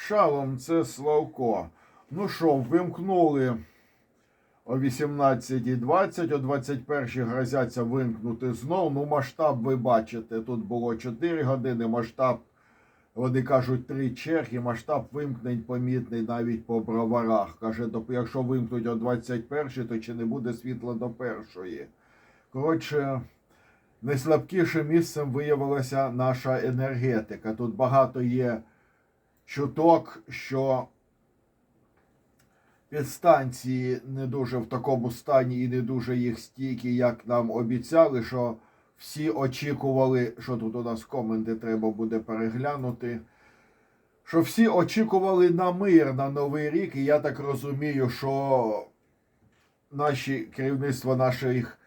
Шалом, це Славко. Ну що, вимкнули о 18.20, о 21 грозяться вимкнути знов. Ну, масштаб ви бачите. Тут було 4 години, масштаб, вони кажуть, 3 черги, масштаб вимкнень помітний навіть по броварах. Каже, «Доп- якщо вимкнуть о 21, то чи не буде світла до першої. Коротше, найслабкішим місцем виявилася наша енергетика. Тут багато є чуток, що підстанції не дуже в такому стані і не дуже їх стійкі, як нам обіцяли, що всі очікували, що тут у нас коменти треба буде переглянути. Що всі очікували на мир на Новий рік, і я так розумію, що наші керівництво наших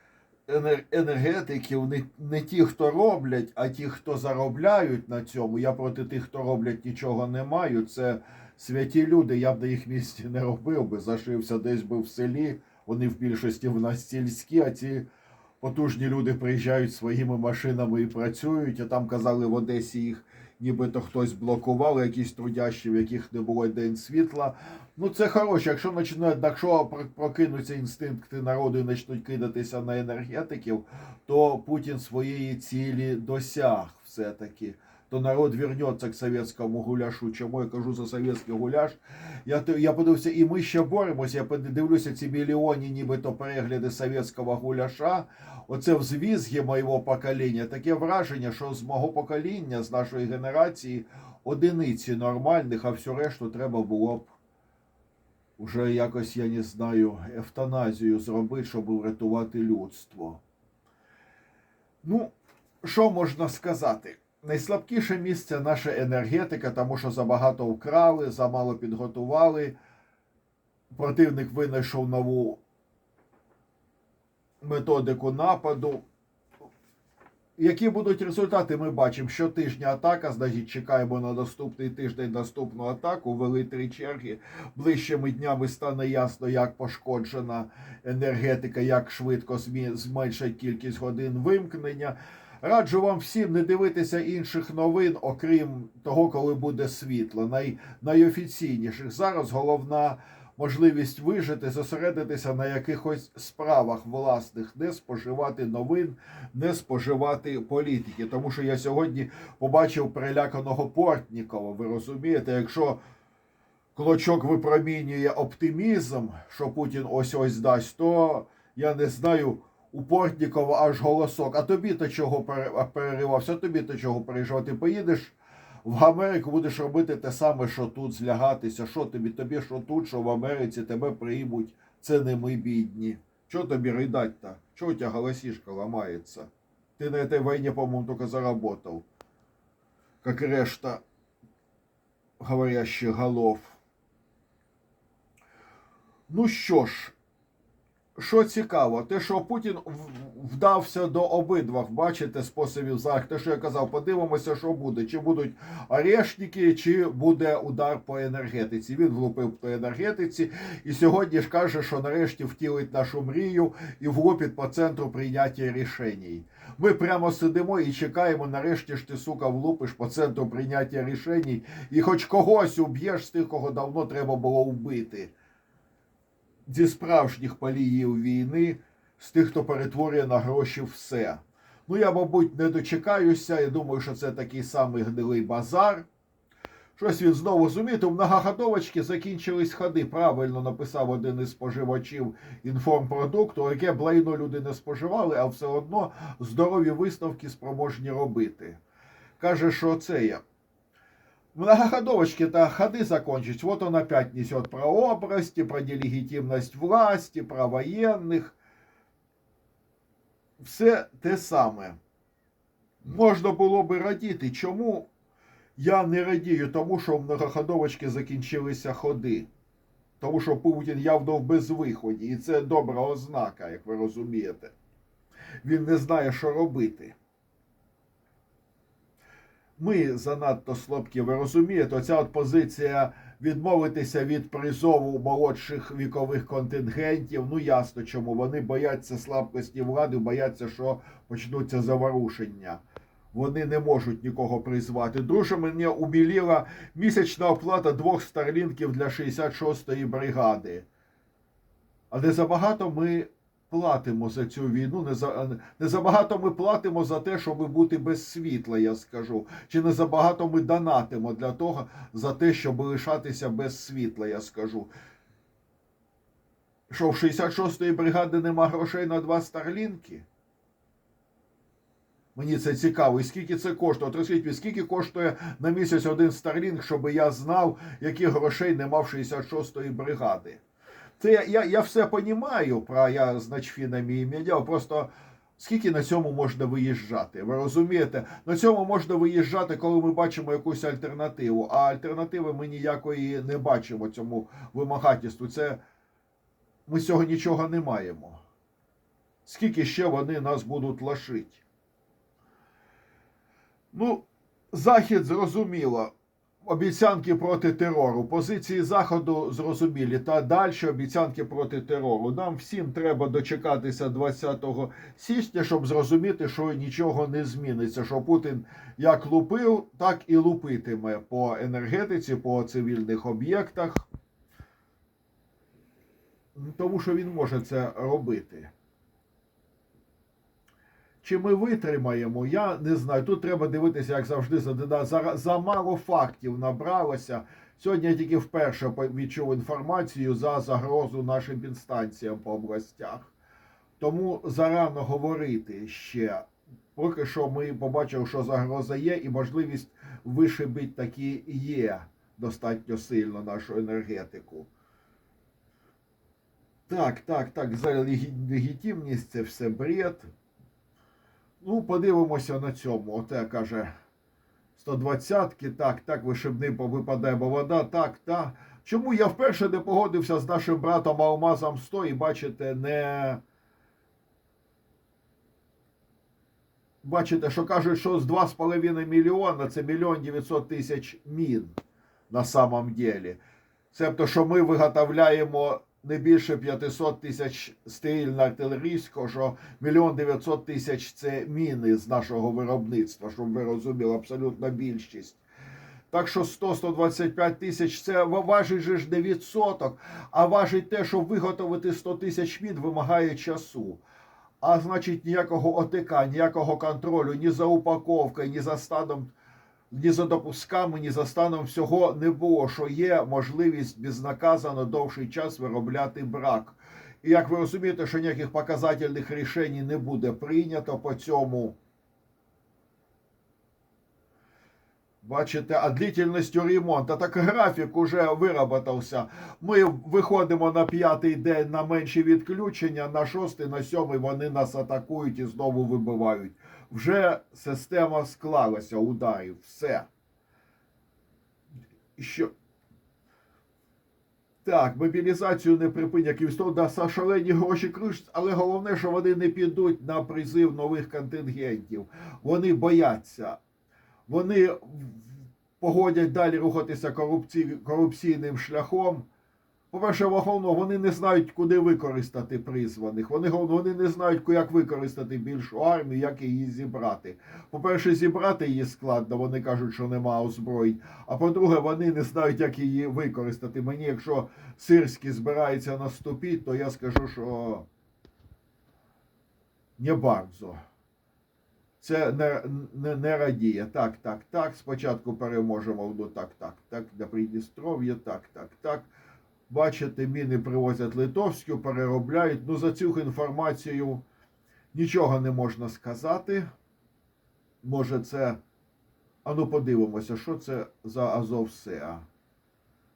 енергетиків не, не ті, хто роблять, а ті, хто заробляють на цьому. Я проти тих, хто роблять, нічого не маю. Це святі люди. Я б на їх місці не робив би. Зашився десь би в селі. Вони в більшості в нас сільські, а ці потужні люди приїжджають своїми машинами і працюють. А там казали в Одесі їх. Нібито хтось блокував, якісь трудящі, в яких не було день світла. Ну це хороше. Якщо починають, якщо прокинуться інстинкти народу і почнуть кидатися на енергетиків, то Путін своєї цілі досяг все-таки. То народ вернеться к совєтському гуляшу. Чому я кажу за совєтський гуляш? Я, я подивився, і ми ще боремося. Я подивлюся ці мільйонні нібито перегляди совєтського гуляша. Оце в звізгі моєго покоління. Таке враження, що з мого покоління, з нашої генерації, одиниці нормальних, а всю решту треба було б уже якось, я не знаю, евтаназію зробити, щоб врятувати людство. Ну, що можна сказати? Найслабкіше місце наша енергетика, тому що забагато вкрали, замало підготували. Противник винайшов нову методику нападу. Які будуть результати, ми бачимо. Щотижня атака, значить, чекаємо на наступний тиждень наступну атаку. Вели три черги. Ближчими днями стане ясно, як пошкоджена енергетика, як швидко зменшать кількість годин вимкнення. Раджу вам всім не дивитися інших новин, окрім того, коли буде світло. Най, найофіційніших. Зараз головна можливість вижити, зосередитися на якихось справах власних, не споживати новин, не споживати політики. Тому що я сьогодні побачив переляканого Портнікова. Ви розумієте, якщо Клочок випромінює оптимізм, що Путін ось ось дасть, то я не знаю. У Портнікова аж голосок. А тобі то чого пере- переривався, тобі то чого переживати? Поїдеш в Америку, будеш робити те саме, що тут злягатися. Що тобі? Тобі що тут, що в Америці тебе приймуть. Це не ми бідні. Чого тобі ридать-то? Чого у тебе голосишка ламається? Ти на этой войне, по-моему, только заработал. Как и решта говорящих голов. Ну що ж, що цікаво, те, що Путін вдався до обидвох, бачите, способів захисту. Те, що я казав, подивимося, що буде. Чи будуть орешники, чи буде удар по енергетиці. Він влупив по енергетиці, і сьогодні ж каже, що нарешті втілить нашу мрію і влупить по центру прийняття рішень. Ми прямо сидимо і чекаємо, нарешті ж ти, сука, влупиш по центру прийняття рішень, і хоч когось уб'єш з тих, кого давно треба було вбити зі справжніх паліїв війни, з тих, хто перетворює на гроші все. Ну, я, мабуть, не дочекаюся. Я думаю, що це такий самий гнилий базар. Щось він знову зуміє. У многоходовочки закінчились ходи. Правильно написав один із споживачів інформпродукту, яке блейно люди не споживали, а все одно здорові висновки спроможні робити. Каже, що це я. Многоходовочки-то ходы закончить. Вот он опять несет про обрасти, про нелегитимность власти, про военных. Все те саме. Можна було би радіти. Чому я не радію? Тому що в многоходовочки закінчилися ходи. Тому що Путін явно в безвиході. І це добра ознака, як ви розумієте. Він не знає, що робити ми занадто слабкі. Ви розумієте, оця от позиція відмовитися від призову молодших вікових контингентів. Ну ясно чому. Вони бояться слабкості влади, бояться, що почнуться заворушення. вони не можуть нікого призвати. Друже, мені убіліла місячна оплата двох старлінків для 66-ї бригади. А не забагато ми платимо за цю війну, не, за, не забагато ми платимо за те, щоб бути без світла, я скажу. Чи не забагато ми донатимо для того, за те, щоб лишатися без світла, я скажу. Що в 66-ї бригади нема грошей на два старлінки? Мені це цікаво. І скільки це коштує? Розкажіть мені, скільки коштує на місяць один Starlink, щоб я знав, яких грошей нема в 66-ї бригади. Це я, я, все розумію про я з начфінами і медіа, просто скільки на цьому можна виїжджати? Ви розумієте? На цьому можна виїжджати, коли ми бачимо якусь альтернативу. А альтернативи ми ніякої не бачимо цьому вимагательству. Це ми цього нічого не маємо. Скільки ще вони нас будуть лашити? Ну, Захід зрозуміло. Обіцянки проти терору. Позиції Заходу зрозумілі. Та далі обіцянки проти терору. Нам всім треба дочекатися 20 січня, щоб зрозуміти, що нічого не зміниться. Що Путін як лупив, так і лупитиме по енергетиці, по цивільних об'єктах. Тому що він може це робити. Чи ми витримаємо, я не знаю. Тут треба дивитися, як завжди, за, за, за мало фактів набралося. Сьогодні я тільки вперше відчув інформацію за загрозу нашим інстанціям по областях. Тому зарано говорити ще. Поки що ми побачили, що загроза є, і можливість вишибити таки є достатньо сильно нашу енергетику. Так, так, так, за легітимність це все бред. Ну, подивимося на цьому. Оте каже 120-ки, так, так, вишибний випадає, бо вода, так, так. Чому я вперше не погодився з нашим братом Алмазом 100 і бачите, не. Бачите, що кажуть, що з 2,5 мільйона це мільйон 900 тисяч мін на самом деле. Себто, що ми виготовляємо не більше 500 тисяч стрільно-артилерійського, що мільйон 900 тисяч це міни з нашого виробництва, щоб ви розуміли, абсолютна більшість. Так що 100-125 тисяч це важить же ж не відсоток, а важить те, що виготовити 100 тисяч мін вимагає часу. А значить, ніякого ОТК, ніякого контролю, ні за упаковкою, ні за станом ні за допусками, ні за станом всього не було, що є можливість безнаказано довший час виробляти брак. І як ви розумієте, що ніяких показательних рішень не буде прийнято по цьому. Бачите, а длительністю ремонту, так графік уже вироботався. Ми виходимо на п'ятий день на менші відключення, на шостий, на сьомий вони нас атакують і знову вибивають. Вже система склалася ударів. Все. Що? Так, мобілізацію не припинять Київстов, да, шалені гроші кришать, але головне, що вони не підуть на призив нових контингентів. Вони бояться. Вони погодять далі рухатися корупці... корупційним шляхом. По-перше, головно, вони не знають, куди використати призваних. Вони вони не знають, як використати більшу армію, як її зібрати. По-перше, зібрати її складно, вони кажуть, що нема озброєнь. А по-друге, вони не знають, як її використати. Мені, якщо Сирський збирається наступити, то я скажу, що не bardzo. Це не не, не радіє. Так, так, так. Спочатку переможемо. Ну, так, так, так, на Придністров'я, так, так, так. Бачите, міни привозять литовську, переробляють. Ну, за цю інформацію нічого не можна сказати. Може, це. А ну подивимося, що це за Азовсеа.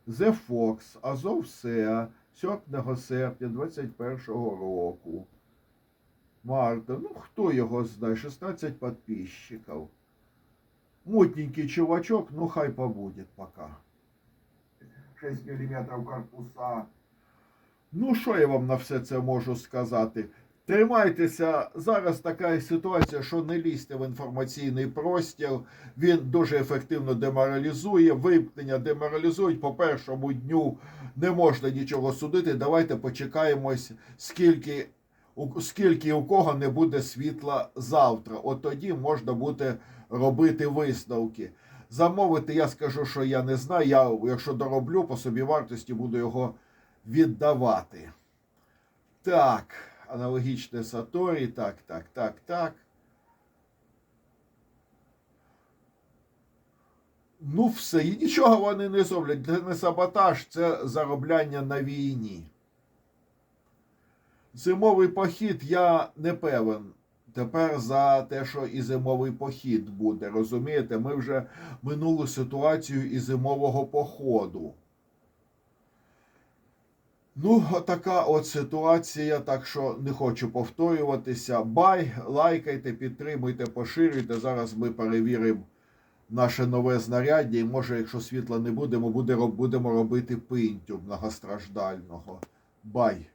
The Fox, Азовсеа 7 серпня 21 року. Марта, ну хто його знає, 16 подписчиков. Мутненький чувачок, ну хай побудет пока. 6 мм корпуса. Ну, що я вам на все це можу сказати? Тримайтеся, зараз така ситуація, що не лізьте в інформаційний простір. Він дуже ефективно деморалізує. Вимкнення деморалізують. По першому дню не можна нічого судити. Давайте почекаємось, скільки скільки у кого не буде світла завтра. От тоді можна буде робити висновки. Замовити, я скажу, що я не знаю. Я, якщо дороблю по собі вартості, буду його віддавати. Так, аналогічне Саторі. Так, так, так, так. Ну, все, і нічого вони не зроблять. Це не саботаж, це заробляння на війні. Зимовий похід я не певен. Тепер за те, що і зимовий похід буде. Розумієте, ми вже минулу ситуацію і зимового походу. Ну, така от ситуація, так що не хочу повторюватися. Бай, лайкайте, підтримуйте, поширюйте. Зараз ми перевіримо наше нове знаряддя, і може, якщо світла не буде, ми буде- будемо робити пинтю многостраждального. Бай!